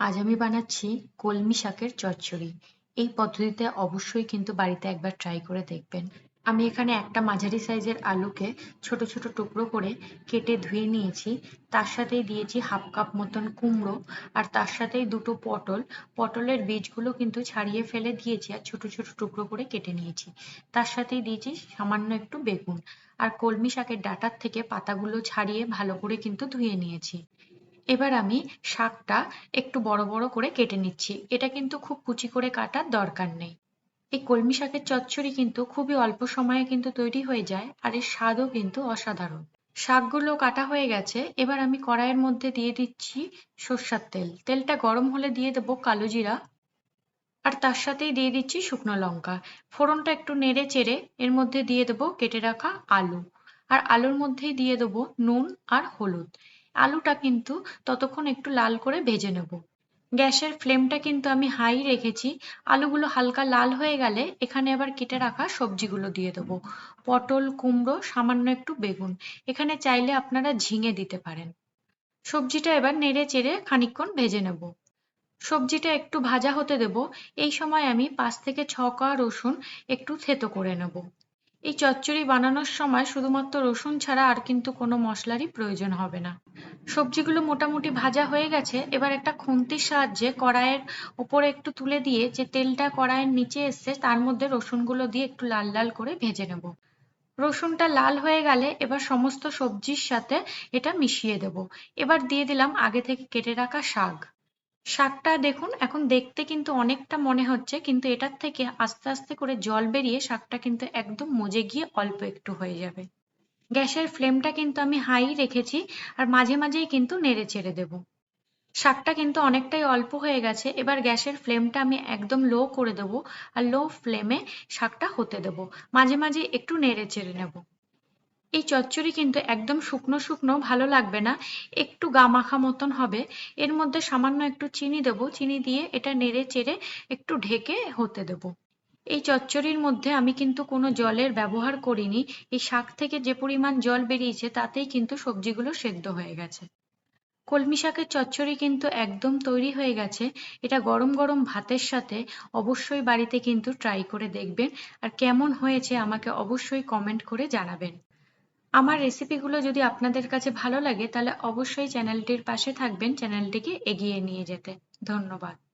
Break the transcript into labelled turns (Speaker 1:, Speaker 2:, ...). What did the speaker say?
Speaker 1: আজ আমি বানাচ্ছি কলমি শাকের চচ্চড়ি। এই পদ্ধতিতে অবশ্যই কিন্তু বাড়িতে একবার ট্রাই করে দেখবেন। আমি এখানে একটা মাঝারি সাইজের আলুকে ছোট ছোট টুকরো করে কেটে ধুয়ে নিয়েছি। তার সাথেই দিয়েছি হাফ কাপ মতন কুমড়ো আর তার সাথেই দুটো পটল। পটলের বীজগুলো কিন্তু ছাড়িয়ে ফেলে দিয়েছি আর ছোট ছোট টুকরো করে কেটে নিয়েছি। তার সাথেই দিয়েছি সামান্য একটু বেগুন। আর কলমি শাকের ডাঁটার থেকে পাতাগুলো ছাড়িয়ে ভালো করে কিন্তু ধুয়ে নিয়েছি। এবার আমি শাকটা একটু বড় বড় করে কেটে নিচ্ছি। এটা কিন্তু খুব কুচি করে কাটার দরকার নেই। এই কলমি শাকের চচ্চড়ি কিন্তু খুবই অল্প সময়ে কিন্তু তৈরি হয়ে যায় আর এর স্বাদও কিন্তু অসাধারণ। শাকগুলো কাটা হয়ে গেছে, এবার আমি কড়াইয়ের মধ্যে দিয়ে দিচ্ছি সর্ষার তেল। তেলটা গরম হলে দিয়ে দেবো কালো জিরা আর তার সাথেই দিয়ে দিচ্ছি শুকনো লঙ্কা। ফোড়নটা একটু নেড়ে চেড়ে এর মধ্যে দিয়ে দেবো কেটে রাখা আলু। আর আলুর মধ্যেই দিয়ে দেবো নুন আর হলুদ। আলুটা কিন্তু ততক্ষণ একটু লাল করে ভেজে নেব। গ্যাসের ফ্লেমটা কিন্তু আমি হাই রেখেছি। আলুগুলো হালকা লাল হয়ে গেলে এখানে আবার কেটে রাখা সবজিগুলো দিয়ে দেবো। পটল, কুমড়ো, সামান্য একটু বেগুন। এখানে চাইলে আপনারা ঝিঙে দিতে পারেন। সবজিটা এবার নেড়ে চেড়ে খানিকক্ষণ ভেজে নেব। সবজিটা একটু ভাজা হতে দেব। এই সময় আমি পাঁচ থেকে ছ কোয়া রসুন একটু থেতো করে নেব। এই চচ্চড়ি বানানোর সময় শুধুমাত্র রসুন ছাড়া আর কিন্তু কোনো মশলারই প্রয়োজন হবে না। সবজিগুলো মোটামুটি ভাজা হয়ে গেছে। এবার একটা খুন্তির সাহায্যে কড়াইয়ের ওপরে একটু তুলে দিয়ে যে তেলটা কড়াইয়ের নিচে এসছে, তার মধ্যে রসুনগুলো দিয়ে একটু লাল লাল করে ভেজে নেব। রসুনটা লাল হয়ে গেলে এবার সমস্ত সবজির সাথে এটা মিশিয়ে দেব। এবার দিয়ে দিলাম আগে থেকে কেটে রাখা শাক। শাকটা দেখুন, এখন দেখতে কিন্তু অনেকটা মনে হচ্ছে, কিন্তু এটার থেকে আস্তে আস্তে করে জল বেরিয়ে শাকটা কিন্তু একদম মজে গিয়ে অল্প একটু হয়ে যাবে। গ্যাসের ফ্লেমটা কিন্তু আমি হাই রেখেছি আর মাঝে মাঝেই কিন্তু নেড়ে চেড়ে দেবো। শাকটা কিন্তু অনেকটাই অল্প হয়ে গেছে, এবার গ্যাসের ফ্লেমটা আমি একদম লো করে দেবো আর লো ফ্লেমে শাকটা হতে দেবো। মাঝে মাঝে একটু নেড়ে চেড়ে নেব। এই চচ্চড়ি কিন্তু একদম শুকনো শুকনো, ভালো লাগবে না, একটু গা মাখা মতন হবে। এর মধ্যে সামান্য একটু চিনি দেবো, চিনি দিয়ে এটা নেড়ে চেড়ে একটু ঢেকে হতে দেবো। এই চচ্চড়ির মধ্যে আমি কিন্তু কোনো জলের ব্যবহার করিনি। এই শাক থেকে যে পরিমাণ জল বেরিয়েছে, তাতেই কিন্তু সবজিগুলো সেদ্ধ হয়ে গেছে। কলমি শাকের চচ্চড়ি কিন্তু একদম তৈরি হয়ে গেছে। এটা গরম গরম ভাতের সাথে অবশ্যই বাড়িতে কিন্তু ট্রাই করে দেখবেন। আর কেমন হয়েছে আমাকে অবশ্যই কমেন্ট করে জানাবেন। আমার রেসিপিগুলো যদি আপনাদের কাছে ভালো লাগে, তাহলে অবশ্যই চ্যানেলটির পাশে থাকবেন। চ্যানেলটিকে এগিয়ে নিয়ে যেতে। ধন্যবাদ।